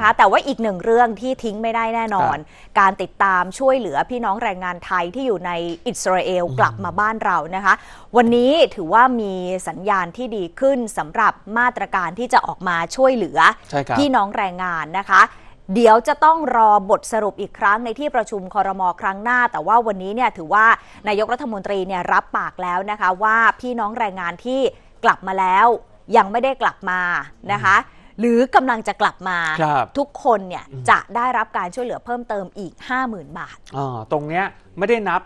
นะคะแต่ว่าอีกหนึ่งเรื่องที่ทิ้งไม่ได้แน่นอน การติดตามช่วยเหลือพี่น้องแรงงานไทยที่อยู่ในอิสราเอลกลับมาบ้านเรานะคะ วันนี้ถือว่ามีสัญญาณที่ดีขึ้นสำหรับมาตรการที่จะออกมาช่วยเหลือใช่ครับพี่น้องแรงงานนะคะเดี๋ยวจะต้องรอบทสรุปอีกครั้งในที่ประชุมคอรมอครั้งหน้า แต่ว่าวันนี้เนี่ยถือว่านายกรัฐมนตรีเนี่ยรับปากแล้วนะคะ ว่าพี่น้องแรงงานที่กลับมาแล้ว ยังไม่ได้กลับมานะคะ หรือกำลังจะกลับมา ครับ ทุกคนเนี่ยจะได้รับการช่วยเหลือเพิ่มเติมอีก 50,000 บาท อ่าตรงเนี้ย ไม่ได้นับ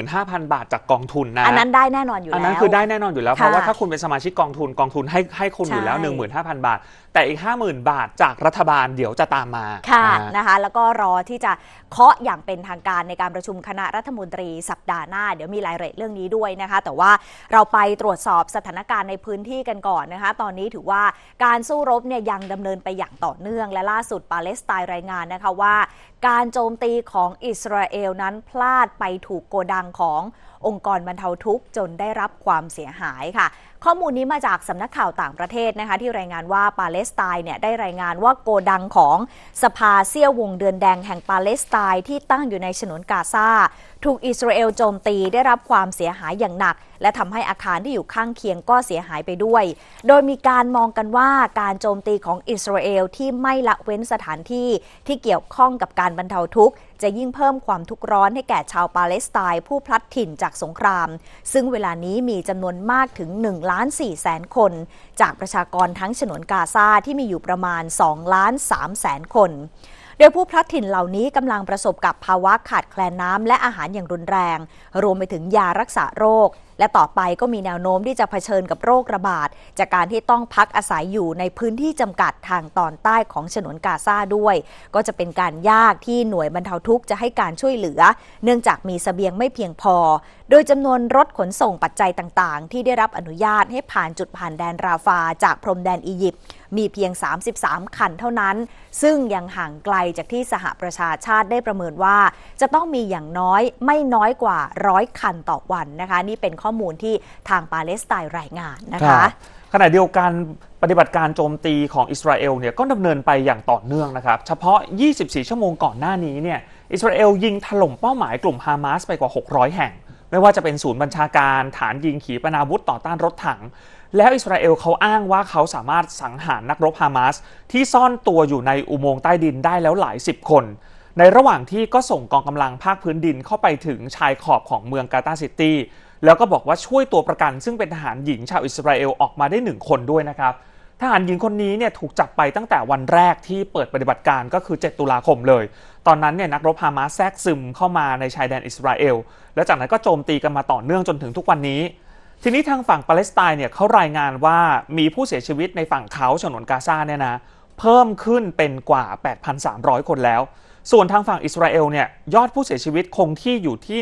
15,000 บาทจากกองทุนนะอันนั้นได้แน่นอนอยู่อัแล้วนนั้นคือได้แน่นอนอยู่แล้วค่ะเพราะว่าถ้าคุณเป็นสมาชิกกองทุนกองทุนให้ให้คุณอยู่แล้วใช่15,000 บาท แต่อีก 50,000 บาทจากรัฐบาลเดี๋ยวจะตามมาค่ะนะฮะนะคะ แล้วก็รอที่จะเคาะอย่างเป็นทางการในการประชุมคณะรัฐมนตรีสัปดาห์หน้า เดี๋ยวมีรายละเอียดเรื่องนี้ด้วยนะคะ แต่ว่าเราไปตรวจสอบสถานการณ์ในพื้นที่กันก่อนนะคะ ตอนนี้ถือว่าการสู้รบเนี่ยยังดำเนินไปอย่างต่อเนื่องและล่าสุดปาเลสไตน์รายงานนะคะว่า การโจมตีของอิสราเอลนั้นพลาดไปถูกโกดังขององค์กรบรรเทาทุกข์จนได้รับความเสียหายค่ะ ข้อมูลนี้มาจากสำนักข่าวต่างประเทศนะคะที่รายงานว่าปาเลสไตน์เนี่ยได้รายงานว่าโกดังของสภาเซี่ยววงเดือนแดงแห่งปาเลสไตน์ที่ตั้งอยู่ในฉนวนกาซาถูกอิสราเอลโจมตีได้รับความเสียหายอย่างหนัก และทำให้อาคารที่อยู่ข้างเคียงก็เสียหายไปด้วย โดยมีการมองกันว่าการโจมตีของอิสราเอลที่ไม่ละเว้นสถานที่ที่เกี่ยวข้องกับการบรรเทาทุกข์ จะยิ่งเพิ่มความทุกข์ร้อนให้แก่ชาวปาเลสไตน์ผู้พลัดถิ่นจากสงคราม ซึ่งเวลานี้มีจำนวนมากถึง1ล้าน4แสนคน จากประชากรทั้งฉนวนกาซาที่มีอยู่ประมาณ2ล้าน3แสนคนโดยผู้พลัดถิ่นเหล่านี้กำลังประสบกับภาวะขาดแคลนน้ำและอาหารอย่างรุนแรง รวมไปถึงยารักษาโรค และต่อไปก็มีแนวโน้มที่จะเผชิญกับโรคระบาด จากการที่ต้องพักอาศัยอยู่ในพื้นที่จำกัดทางตอนใต้ของฉนวนกาซาด้วย ก็จะเป็นการยากที่หน่วยบรรเทาทุกข์จะให้การช่วยเหลือ เนื่องจากมีเสบียงไม่เพียงพอ โดยจำนวนรถขนส่งปัจจัยต่างๆ ที่ได้รับอนุญาตให้ผ่านจุดผ่านแดนราฟาจากพรมแดนอียิปต์มีเพียง 33 คันเท่านั้น ซึ่งยังห่างไกลจากที่สหประชาชาติได้ประเมินว่า จะต้องมีอย่างน้อยไม่น้อยกว่าร้อยคันต่อวันนะคะ นี่เป็นข้อข้อมูลที่ทางปาเลสไตน์รายงานนะคะขณะเดียวกันปฏิบัติการโจมตีของอิสราเอลเนี่ยก็ดำเนินไปอย่างต่อเนื่องนะครับ เฉพาะ 24 ชั่วโมงก่อนหน้านี้เนี่ยอิสราเอลยิงถล่มเป้าหมายกลุ่มฮามาสไปกว่า 600 แห่ง ไม่ว่าจะเป็นศูนย์บัญชาการ ฐานยิงขีปนาวุธต่อต้านรถถัง แล้วอิสราเอลเขาอ้างว่าเขาสามารถสังหารนักรบฮามาสที่ซ่อนตัวอยู่ในอุโมงค์ใต้ดินได้แล้วหลายสิบคน ในระหว่างที่ก็ส่งกองกำลังภาคพื้นดินเข้าไปถึงชายขอบของเมืองกาตาซิตี้ แล้วก็บอกว่าช่วยตัวประกัน ซึ่งเป็นทหารหญิงชาวอิสราเอลออกมาได้หนึ่งคนด้วยนะครับทหารหญิงคนนี้เนี่ยถูกจับไปตั้งแต่วันแรกที่เปิดปฏิบัติการก็คือ 7 ตุลาคมเลย ตอนนั้นเนี่ยนักรบฮามาสแทรกซึมเข้ามาในชายแดนอิสราเอล แล้วจากนั้นก็โจมตีกันมาต่อเนื่องจนถึงทุกวันนี้ ทีนี้ทางฝั่งปาเลสไตน์เนี่ยเขารายงานว่ามีผู้เสียชีวิตในฝั่งเขาฉนวนกาซาเนี่ยนะเพิ่มขึ้นเป็นกว่า 8,300 คนแล้ว ส่วนทางฝั่งอิสราเอลเนี่ยยอดผู้เสียชีวิตคงที่อยู่ที่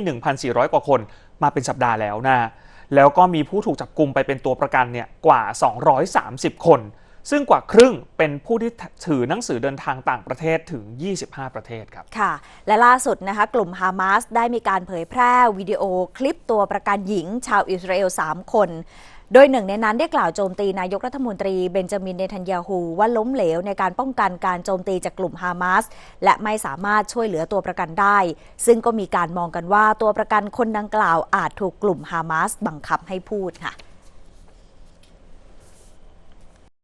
1,400 กว่าคนมาเป็นสัปดาห์แล้วนะแล้วก็มีผู้ถูกจับกลุ่มไปเป็นตัวประกันเนี่ยกว่า 230 คน ซึ่งกว่าครึ่งเป็นผู้ที่ถือหนังสือเดินทางต่างประเทศถึง 25 ประเทศครับค่ะ และล่าสุดนะคะกลุ่มฮามาสได้มีการเผยแพร่วิดีโอคลิปตัวประกันหญิงชาวอิสราเอล 3 คน โดยหนึ่งในนั้นได้กล่าวโจมตีนายกรัฐมนตรีเบนจามินเนทันยาฮูว่าล้มเหลวในการป้องกันการโจมตีจากกลุ่มฮามาสและไม่สามารถช่วยเหลือตัวประกันได้ ซึ่งก็มีการมองกันว่าตัวประกันคนดังกล่าวอาจถูกกลุ่มฮามาสบังคับให้พูดค่ะ